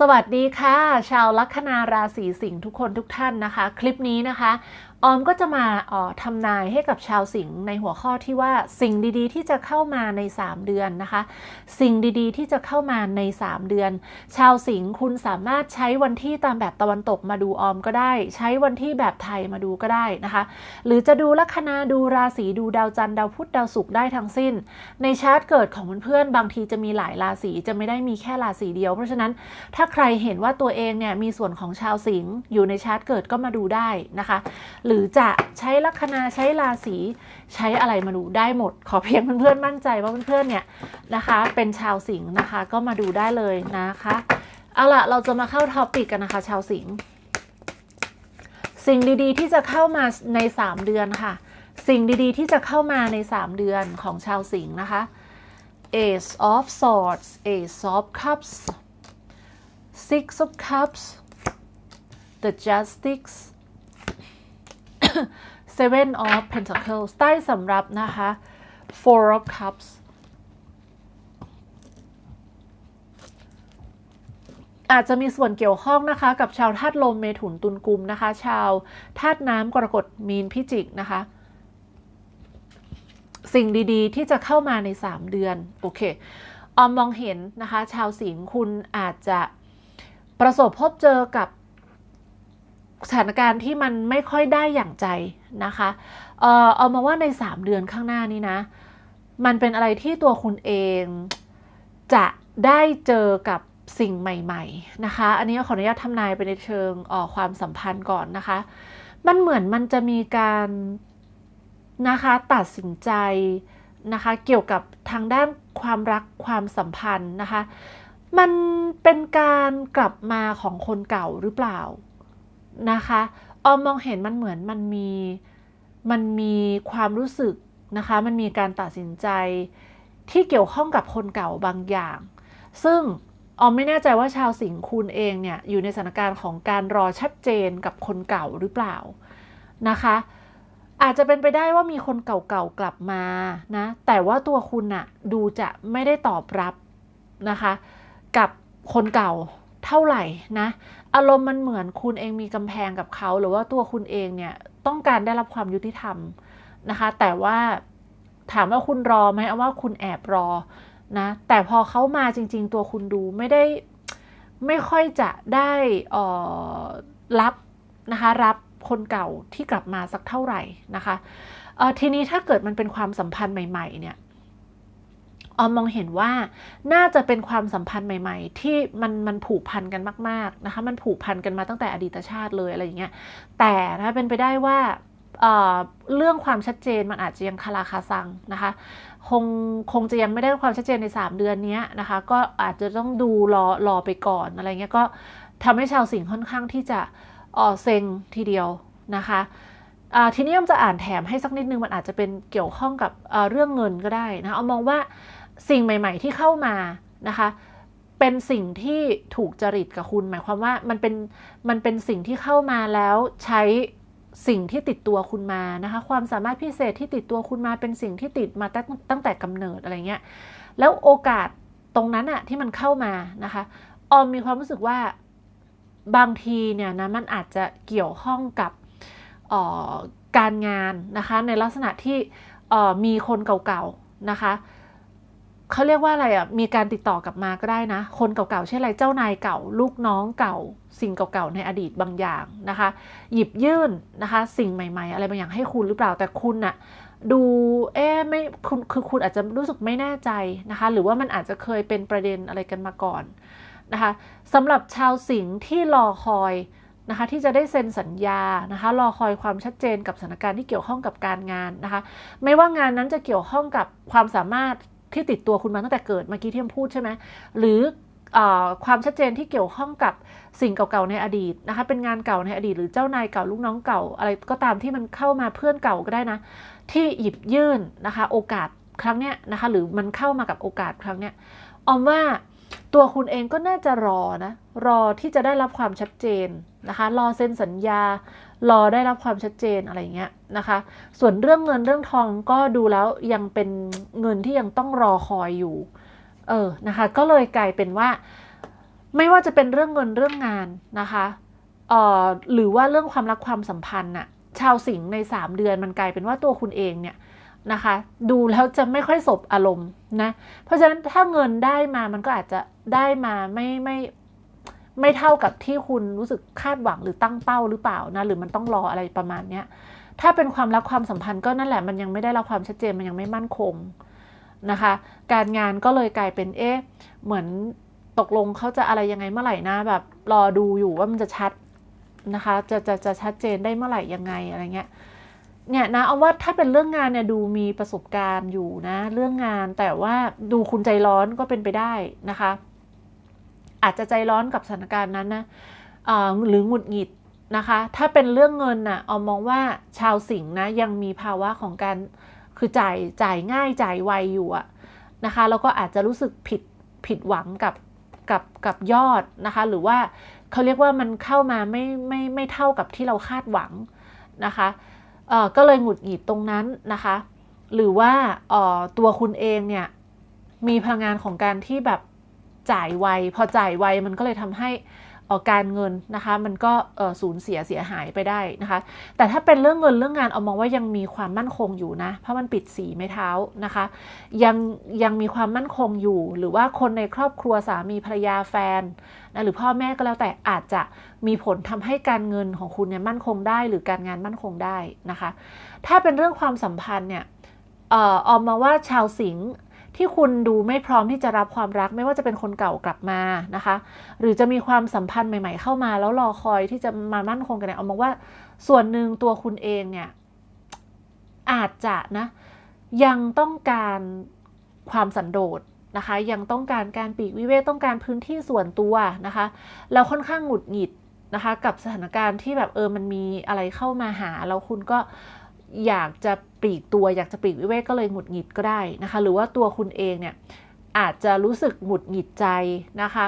สวัสดีค่ะ ชาวลัคนาราศีสิงห์ทุกคนทุกท่านนะคะ คลิปนี้นะคะออมก็จะมาออทำนายให้กับชาวสิงห์ในหัวข้อที่ว่าสิ่งดีๆ ที่จะเข้ามาใน 3 เดือนนะคะ สิ่งดีๆ ที่จะเข้ามาใน 3 เดือน ชาวสิงห์คุณสามารถใช้วันที่ตามแบบตะวันตกมาดูออมก็ได้ ใช้วันที่แบบไทยมาดูก็ได้นะคะ หรือจะดูลัคนาดูราศีดูดาวจันทร์ดาวพุธดาวศุกร์ได้ทั้งสิ้น ในชาร์ตเกิดของเพื่อนๆบางทีจะมีหลายราศีจะไม่ได้มีแค่ราศีเดียว เพราะฉะนั้นถ้าใครเห็นว่าตัวเองเนี่ยมีส่วนของชาวสิงห์อยู่ในชาร์ตเกิดก็มาดูได้นะคะหรือจะใช้ลัคนาใช้ราศีใช้อะไรมาดูได้หมด ขอเพียงเพื่อนๆมั่นใจว่าเพื่อนๆเนี่ยนะคะ เป็นชาวสิงห์นะคะ ก็มาดูได้เลยนะคะเอาล่ะเราจะมาเข้าท็อปิกกันนะคะ ชาวสิงห์สิ่งดีๆ ที่จะเข้ามาใน 3 เดือนค่ะ สิ่งดีๆ ที่จะเข้ามาใน 3 เดือนของชาวสิงห์นะคะ Ace of Swords Ace of Cups Six of Cups The Justice Seven of Pentacles ใต้สำรับนะคะ Four of Cups อาจจะมีส่วนเกี่ยวข้องนะคะกับชาวธาตุลมเมถุนตุลกุมนะคะ ชาวธาตุน้ำกรกฎมีนพิจิกนะคะ สิ่งดีๆ ที่จะเข้ามาใน 3 เดือน โอเคออมมองเห็นนะคะ ชาวสิงห์คุณอาจจะประสบพบเจอกับ สถานการณ์ที่มันไม่ค่อยได้อย่างใจนะคะเออเอามาว่าใน 3 เดือนข้างหน้านี้นะ มันเป็นอะไรที่ตัวคุณเองจะได้เจอกับสิ่งใหม่ๆนะคะ อันนี้ขออนุญาตทำนายไปในเชิงออความสัมพันธ์ก่อนนะคะ มันเหมือนมันจะมีการนะคะตัดสินใจนะคะเกี่ยวกับทางด้านความรักความสัมพันธ์นะคะ มันเป็นการกลับมาของคนเก่าหรือเปล่า นะคะออมมองเห็นมันเหมือนมันมีมันมีความรู้สึกนะคะ มันมีการตัดสินใจที่เกี่ยวข้องกับคนเก่าบางอย่าง ซึ่งออมไม่แน่ใจว่าชาวสิงห์คุณเองเนี่ยอยู่ในสถานการณ์ของการรอชัดเจนกับคนเก่าหรือเปล่านะคะ อาจจะเป็นไปได้ว่ามีคนเก่าๆกลับมานะ แต่ว่าตัวคุณน่ะดูจะไม่ได้ตอบรับนะคะ กับคนเก่า เท่าไหร่นะ อารมณ์มันเหมือนคุณเองมีกำแพงกับเขาหรือว่าตัวคุณเองเนี่ยต้องการได้รับความยุติธรรมนะคะ แต่ว่าถามว่าคุณรอไหมเอาว่าคุณแอบรอนะแต่พอเขามาจริง ๆ ตัวคุณดูไม่ได้ไม่ค่อยจะได้ออรับนะคะรับคนเก่าที่กลับมาสักเท่าไหร่นะคะทีนี้ถ้าเกิดมันเป็นความสัมพันธ์ใหม่ ๆ เนี่ย ออมมองเห็นว่าน่าจะเป็นความสัมพันธ์ใหม่ ๆ ที่มันมันผูกพันกันมากๆนะคะ มันผูกพันกันมาตั้งแต่อดีตชาติเลยอะไรอย่างเงี้ยแต่ถ้าเป็นไปได้ว่าเเรื่องความชัดเจนมันอาจจะยังคาราคาซังนะคะ คงคงจะยังไม่ได้ความชัดเจนใน 3 เดือนนี้นะคะ ก็อาจจะต้องดูรอรอไปก่อนอะไรเงี้ยก็ทำให้ชาวสิงห์ค่อนข้างที่จะออเซ็งทีเดียวนะคะทีนี้ยมจะอ่านแถมให้สักนิดนึงมันอาจจะเป็นเกี่ยวข้องกับเรื่องเงินก็ได้นะเอามองว่า สิ่งใหม่ ๆ ที่เข้ามานะคะ เป็นสิ่งที่ถูกจริตกับคุณ หมายความว่ามันเป็นมันเป็นสิ่งที่เข้ามาแล้วใช้สิ่งที่ติดตัวคุณมานะคะ ความสามารถพิเศษที่ติดตัวคุณมาเป็นสิ่งที่ติดมาตั้งตั้งแต่กำเนิดอะไรเงี้ยแล้วโอกาสตรงนั้นอะที่มันเข้ามานะคะ ออมมีความรู้สึกว่าบางทีเนี่ยนะมันอาจจะเกี่ยวข้องกับการงานนะคะ ในลักษณะที่มีคนเก่าๆนะคะ เขาเรียกว่าอะไรอะ มีการติดต่อกลับมาก็ได้นะ คนเก่าๆ เช่นไร เจ้านายเก่า ลูกน้องเก่า สิ่งเก่าๆ ในอดีตบางอย่างนะคะ หยิบยื่นนะคะ สิ่งใหม่ ๆ อะไรบางอย่างให้คุณหรือเปล่า แต่คุณน่ะดูเอ๊ไม่คุณคือคุณอาจจะรู้สึกไม่แน่ใจนะคะ หรือว่ามันอาจจะเคยเป็นประเด็นอะไรกันมาก่อนนะคะสำหรับชาวสิงห์ที่รอคอยนะคะที่จะได้เซ็นสัญญานะคะรอคอยความชัดเจนกับสถานการณ์ที่เกี่ยวข้องกับการงานนะคะ ไม่ว่างานนั้นจะเกี่ยวข้องกับความสามารถ ที่ติดตัวคุณมาตั้งแต่เกิดเมื่อกี้ที่พูดใช่ไหมหรืออความชัดเจนที่เกี่ยวข้องกับสิ่งเก่าๆในอดีตนะคะ เป็นงานเก่าในอดีต หรือเจ้านายเก่าลูกน้องเก่า อะไรก็ตามที่มันเข้ามาเพื่อนเก่าก็ได้นะ ที่หยิบยื่นนะคะ โอกาสครั้งเนี้ยนะคะ หรือมันเข้ามากับโอกาสครั้งเนี้ยออมว่าตัวคุณเองก็น่าจะรอนะ รอที่จะได้รับความชัดเจน นะคะรอเซ็นสัญญารอได้รับความชัดเจนอะไรเงี้ยนะคะ ส่วนเรื่องเงินเรื่องทองก็ดูแล้วยังเป็นเงินที่ยังต้องรอคอยอยู่ เออนะคะ ก็เลยกลายเป็นว่า ไม่ว่าจะเป็นเรื่องเงินเรื่องงานนะคะเอ่อหรือว่าเรื่องความรักความสัมพันธ์น่ะชาวสิงห์ใน 3 เดือนมันกลายเป็นว่าตัวคุณเองเนี่ยนะคะ ดูแล้วจะไม่ค่อยสบอารมณ์นะ เพราะฉะนั้นถ้าเงินได้มามันก็อาจจะได้มาไม่ไม่ ไม่เท่ากับที่คุณรู้สึกคาดหวังหรือตั้งเป้าหรือเปล่านะหรือมันต้องรออะไรประมาณเนี้ยถ้าเป็นความรักความสัมพันธ์ก็นั่นแหละมันยังไม่ได้รับความชัดเจนมันยังไม่มั่นคงนะคะ การงานก็เลยกลายเป็นเอ๊ะเหมือนตกลงเขาจะอะไรยังไงเมื่อไหร่นะแบบรอดูอยู่ว่ามันจะชัดนะคะ จะจะจะชัดเจนได้เมื่อไหร่ยังไงอะไรเงี้ยเนี่ยนะเอาว่าถ้าเป็นเรื่องงานเนี่ยดูมีประสบการณ์อยู่นะ เรื่องงานแต่ว่าดูคุณใจร้อนก็เป็นไปได้นะคะ อาจจะใจร้อนกับสถานการณ์นั้นนะหรือหงุดหงิดนะคะ ถ้าเป็นเรื่องเงินน่ะเอามองว่าชาวสิงห์นะยังมีภาวะของการคือจ่ายจ่ายง่ายจ่ายไวอยู่อะนะคะแล้วก็อาจจะรู้สึกผิดผิดหวังกับกับกับยอดนะคะ หรือว่าเขาเรียกว่ามันเข้ามาไม่ไม่ไม่เท่ากับที่เราคาดหวังนะคะเออก็เลยหงุดหงิดตรงนั้นนะคะ หรือว่าเออตัวคุณเองเนี่ยมีพลังงานของการที่แบบ จ่ายไว พอจ่ายไวมันก็เลยทำให้การเงินนะคะ มันก็สูญเสียเสียหายไปได้นะคะ แต่ถ้าเป็นเรื่องเงินเรื่องงานเอามองว่ายังมีความมั่นคงอยู่นะ เพราะมันปิดสีไม้เท้านะคะ ยังยังมีความมั่นคงอยู่ หรือว่าคนในครอบครัวสามีภรรยาแฟนนะหรือพ่อแม่ก็แล้วแต่อาจจะมีผลทำให้การเงินของคุณเนี่ยมั่นคงได้ หรือการงานมั่นคงได้นะคะ ถ้าเป็นเรื่องความสัมพันธ์เนี่ยเอ่อออมมาว่าชาวสิงห์ ที่คุณดูไม่พร้อมที่จะรับความรัก ไม่ว่าจะเป็นคนเก่ากลับมานะคะ หรือจะมีความสัมพันธ์ใหม่ ๆ เข้ามา แล้วรอคอยที่จะมามั่นคงกันเนี่ยเอามองว่าส่วนหนึ่งตัวคุณเองเนี่ยอาจจะนะยังต้องการความสันโดษนะคะ ยังต้องการการปีกวิเวกต้องการพื้นที่ส่วนตัวนะคะแล้วค่อนข้างหงุดหงิดนะคะ กับสถานการณ์ที่แบบเออมันมีอะไรเข้ามาหาแล้วคุณก็ อยากจะปลีกตัวอยากจะปลีกวิเวกก็เลยหงุดหงิดก็ได้นะคะ หรือว่าตัวคุณเองเนี่ยอาจจะรู้สึกหงุดหงิดใจนะคะ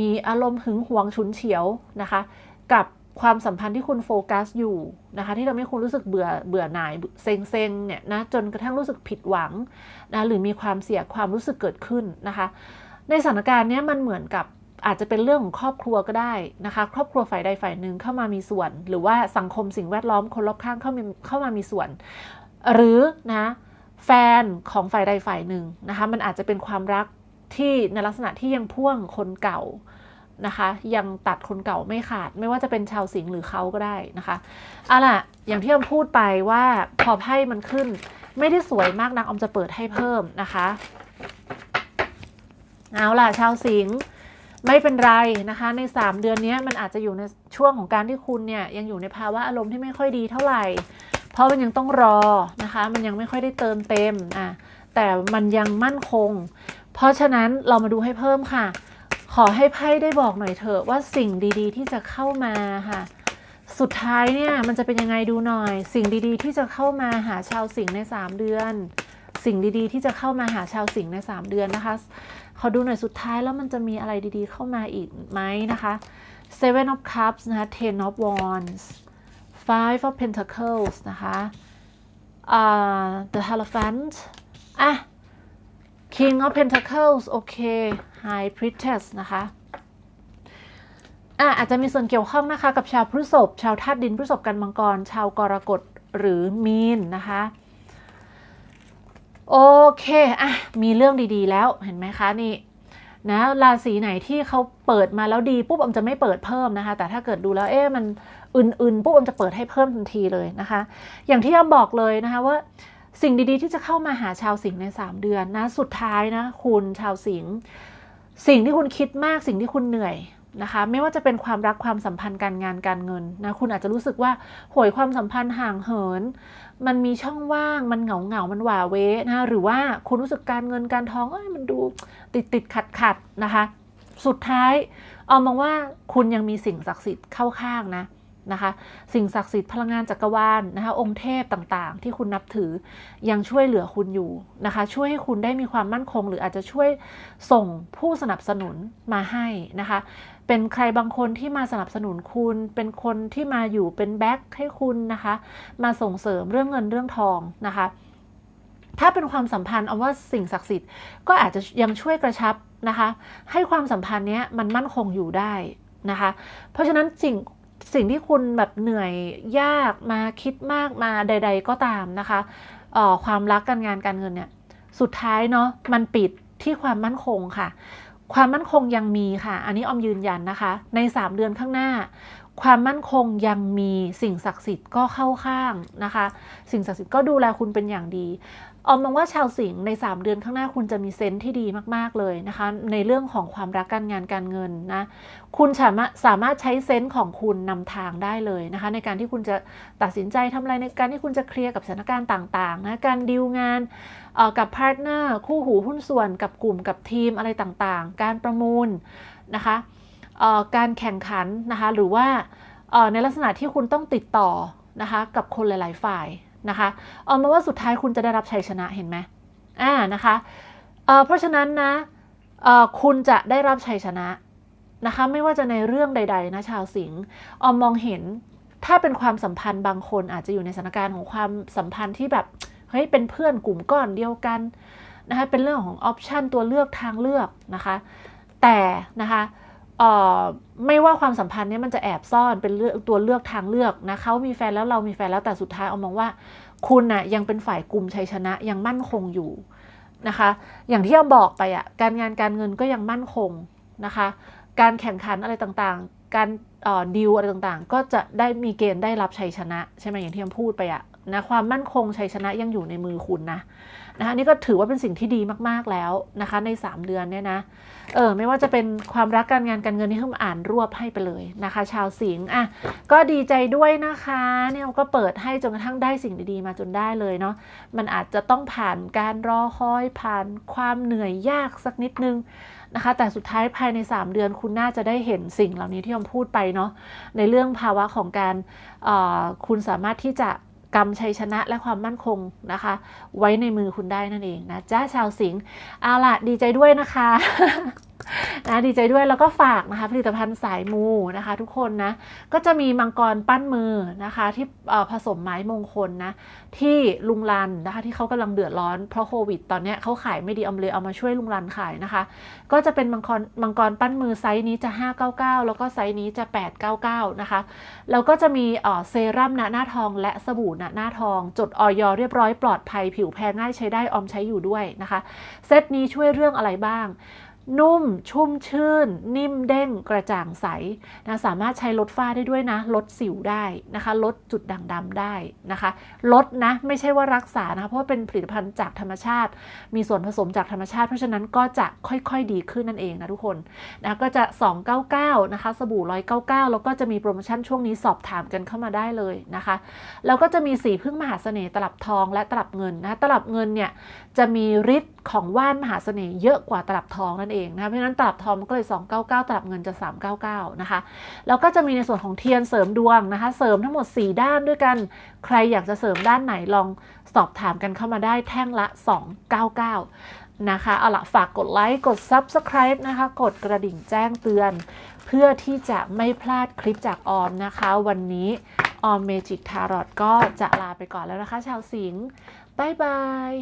มีอารมณ์หึงหวงฉุนเฉียวนะคะ กับความสัมพันธ์ที่คุณโฟกัสอยู่นะคะที่ทำให้คุณรู้สึกเบื่อเบื่อหน่ายเซ็งเซ็งเนี่ยนะจนกระทั่งรู้สึกผิดหวังนะหรือมีความเสียความรู้สึกเกิดขึ้นนะคะ ในสถานการณ์นี้มันเหมือนกับ อาจจะเป็นเรื่องของครอบครัวก็ได้นะคะ ครอบครัวฝ่ายใดฝ่ายหนึ่งเข้ามามีส่วน หรือว่าสังคมสิ่งแวดล้อมคนรอบข้างเข้ามาเข้ามามีส่วน หรือนะแฟนของฝ่ายใดฝ่ายหนึ่งนะคะ มันอาจจะเป็นความรักที่ในลักษณะที่ยังพ่วงคนเก่านะคะ ยังตัดคนเก่าไม่ขาด ไม่ว่าจะเป็นชาวสิงห์หรือเขาก็ได้นะคะเอาล่ะอย่างที่อมพูดไปว่าพอไพ่มันขึ้น ไม่ได้สวยมากนักอมจะเปิดให้เพิ่มนะคะ เอาล่ะชาวสิงห์ ไม่เป็นไรนะคะ ใน 3 เดือนนี้มันอาจจะอยู่ในช่วงของการที่คุณเนี่ยยังอยู่ในภาวะอารมณ์ที่ไม่ค่อยดีเท่าไหร่ เพราะมันยังต้องรอนะคะ มันยังไม่ค่อยได้เติมเต็มอะแต่มันยังมั่นคง เพราะฉะนั้นเรามาดูให้เพิ่มค่ะ ขอให้ไพ่ได้บอกหน่อยเถอะว่าสิ่งดีๆ ที่จะเข้ามาค่ะสุดท้ายเนี่ยมันจะเป็นยังไงดูหน่อย สิ่งดีๆ ที่จะเข้ามาหาชาวสิงห์ใน 3 เดือน สิ่งดีๆ ที่จะเข้ามาหาชาวสิงห์ใน 3 เดือนนะคะ ขอดูหน่อยสุดท้ายแล้วมันจะมีอะไรดีๆเข้ามาอีกไหมนะคะ Seven of Cups นะคะ Ten of Wands Five of Pentacles นะคะ uh, The Hierophant อะ King of Pentacles โอเค High Priestess นะคะอะอาจจะมีส่วนเกี่ยวข้องนะคะ กับชาวพฤษภชาวธาตุดินพฤษภกันมังกร ชาวกรกฎหรือมีนนะคะ โอเคอะมีเรื่องดีๆ แล้วเห็นไหมคะนี่นะราศีไหนที่เขาเปิดมาแล้วดีปุ๊บอมจะไม่เปิดเพิ่มนะคะ แต่ถ้าเกิดดูแล้วเอ๊ะมันอื่นๆปุ๊บอมจะเปิดให้เพิ่มทันทีเลยนะคะ อย่างที่อมบอกเลยนะคะว่าสิ่งดีๆ ที่จะเข้ามาหาชาวสิงห์ใน 3 เดือนนะสุดท้ายนะคุณชาวสิงห์สิ่งที่คุณคิดมากสิ่งที่คุณเหนื่อยนะคะไม่ว่าจะเป็นความรักความสัมพันธ์การงานการเงินนะคุณอาจจะรู้สึกว่าหวยความสัมพันธ์ห่างเหิน มันมีช่องว่างมันเหงาเหงามันหวาเวนะหรือว่าคุณรู้สึกการเงินการทองเอ้ยมันดูติดติดขัดขัดนะคะ สุดท้ายเอามองว่าคุณยังมีสิ่งศักดิ์สิทธิ์เข้าข้างนะนะคะสิ่งศักดิ์สิทธิ์พลังงานจักรวาลนะคะองค์เทพต่างๆ ที่คุณนับถือยังช่วยเหลือคุณอยู่นะคะช่วยให้คุณได้มีความมั่นคง หรืออาจจะช่วยส่งผู้สนับสนุนมาให้นะคะ เป็นใครบางคนที่มาสนับสนุนคุณ เป็นคนที่มาอยู่เป็นแบ็คให้คุณนะคะ มาส่งเสริมเรื่องเงินเรื่องทองนะคะ ถ้าเป็นความสัมพันธ์เอาว่าสิ่งศักดิ์สิทธิ์ก็อาจจะยังช่วยกระชับนะคะ ให้ความสัมพันธ์เนี้ยมันมั่นคงอยู่ได้นะคะ เพราะฉะนั้นสิ่งสิ่งที่คุณแบบเหนื่อยยากมาคิดมากมาใด ๆ ก็ตามนะคะเออความรักการงานการเงินเนี่ย สุดท้ายเนาะมันปิดที่ความมั่นคงค่ะ ความมั่นคงยังมีค่ะ อันนี้ออมยืนยันนะคะ ใน 3 เดือนข้างหน้า ความมั่นคงยังมีสิ่งศักดิ์สิทธิ์ก็เข้าข้างนะคะ สิ่งศักดิ์สิทธิ์ก็ดูแลคุณเป็นอย่างดี ออมมองว่าชาวสิงห์ใน 3 เดือนข้างหน้าคุณจะมีเซนส์ที่ดีมาก ๆ เลยนะคะ ในเรื่องของความรักการงานการเงินนะ คุณสามารถสามารถใช้เซนส์ของคุณนำทางได้เลยนะคะ ในการที่คุณจะตัดสินใจทำอะไรในการที่คุณจะเคลียร์กับสถานการณ์ต่าง ๆ นะการดีลงานกับพาร์ทเนอร์คู่หูหุ้นส่วนกับกลุ่มกับทีมอะไรต่างๆ การประมูลนะคะการแข่งขันนะคะหรือว่าในลักษณะที่คุณต้องติดต่อนะคะกับคนหลาย ๆ ฝ่าย นะคะเอามาว่าสุดท้ายคุณจะได้รับชัยชนะเห็นไหมอ่านะคะเเพราะฉะนั้นนะคุณจะได้รับชัยชนะนะคะไม่ว่าจะในเรื่องใด ๆ นะชาวสิงห์ออมมองเห็นถ้าเป็นความสัมพันธ์บางคนอาจจะอยู่ในสถานการณ์ของความสัมพันธ์ที่แบบเฮ้ยเป็นเพื่อนกลุ่มก้อนเดียวกันนะคะเป็นเรื่องของออปชันตัวเลือกทางเลือกนะคะแต่นะคะ ไม่ว่าความสัมพันธ์นี้มันจะแอบซ่อนเป็นเลือกตัวเลือกทางเลือกนะเขามีแฟนแล้วเรามีแฟนแล้วแต่สุดท้ายเอามองว่า คุณน่ะยังเป็นฝ่ายกลุ่มชัยชนะยังมั่นคงอยู่นะคะ อย่างที่เราบอกไปอะการงานการเงินก็ยังมั่นคงนะคะ การแข่งขันอะไรต่างๆ การดีลอะไรต่างๆ ก็จะได้มีเกณฑ์ได้รับชัยชนะ ใช่ไหมอย่างที่เราพูดไปอะ นะความมั่นคงชัยชนะยังอยู่ในมือคุณนะนะคะนี่ก็ถือว่าเป็นสิ่งที่ดีมากๆแล้วนะคะ ใน 3 เดือนเนี่ยนะเออไม่ว่าจะเป็นความรักการงานการเงินที่เพิ่มอ่านรวบให้ไปเลยนะคะ ชาวสิงห์อะก็ดีใจด้วยนะคะเนี่ยก็เปิดให้จนกระทั่งได้สิ่งดีๆมาจนได้เลยเนาะมันอาจจะต้องผ่านการรอคอยผ่านความเหนื่อยยากสักนิดนึงนะคะ แต่สุดท้ายภายใน 3 เดือนคุณน่าจะได้เห็นสิ่งเหล่านี้ที่ผมพูดไปเนาะในเรื่องภาวะของการคุณสามารถที่จะ กำชัยชนะและความมั่นคงนะคะ ไว้ในมือคุณได้นั่นเองนะจ้าชาวสิงห์เอาล่ะดีใจด้วยนะคะ นะดีใจด้วยแล้วก็ฝากนะคะผลิตภัณฑ์สายมูนะคะทุกคนนะก็จะมีมังกรปั้นมือนะคะที่ผสมไม้มงคลนะที่ลุงลันนะคะที่เขากำลังเดือดร้อนเพราะโควิด ตอนนี้เขาขายไม่ดีเอาเลยเอามาช่วยลุงลันขายนะคะ ก็จะเป็นมังกรมังกรปั้นมือไซส์นี้จะ 599 แล้วก็ไซส์นี้จะ 899 นะคะแล้วก็จะมีเซรั่มหน้าหน้าทองและสบู่หน้าหน้าทอง จดออยเรียบร้อยปลอดภัยผิวแพ้ง่ายใช้ได้ออมใช้อยู่ด้วยนะคะเซตนี้ช่วยเรื่องอะไรบ้าง นุ่ม ชุ่มชื่น นิ่มเด้งกระจ่างใสนะสามารถใช้ลดฝ้าได้ด้วยนะ ลดสิวได้นะคะลดจุดด่างดำได้นะคะลดนะไม่ใช่ว่ารักษานะเพราะเป็นผลิตภัณฑ์จากธรรมชาติ มีส่วนผสมจากธรรมชาติ เพราะฉะนั้นก็จะค่อยๆดีขึ้นนั่นเองนะทุกคนนะก็จะ 299นะคะสบู่199 แล้วก็จะมีโปรโมชั่นช่วงนี้สอบถามกันเข้ามาได้เลยนะคะ แล้วก็จะมีสีพึ่งมหาเสน่ห์ตลับทองและตลับเงินนะตลับเงินเนี่ยจะมีฤทธิ์ของว่านมหาเสน่ห์เยอะกว่าตลับทองนั่นเองนะคะเพราะฉะนั้นตลับทองมันก็เลย 299 ตลับเงินจะ 399 นะคะ แล้วก็จะมีในส่วนของเทียนเสริมดวงนะคะ เสริมทั้งหมด 4 ด้านด้วยกัน ใครอยากจะเสริมด้านไหนลองสอบถามกันเข้ามาได้แท่งละ 299 นะคะ เอาละฝากกดไลค์กด Subscribe นะคะ กดกระดิ่งแจ้งเตือน เพื่อที่จะไม่พลาดคลิปจากออมนะคะ วันนี้ออมเมจิกทารอตก็จะลาไปก่อนแล้วนะคะ ชาวสิงห์บายบาย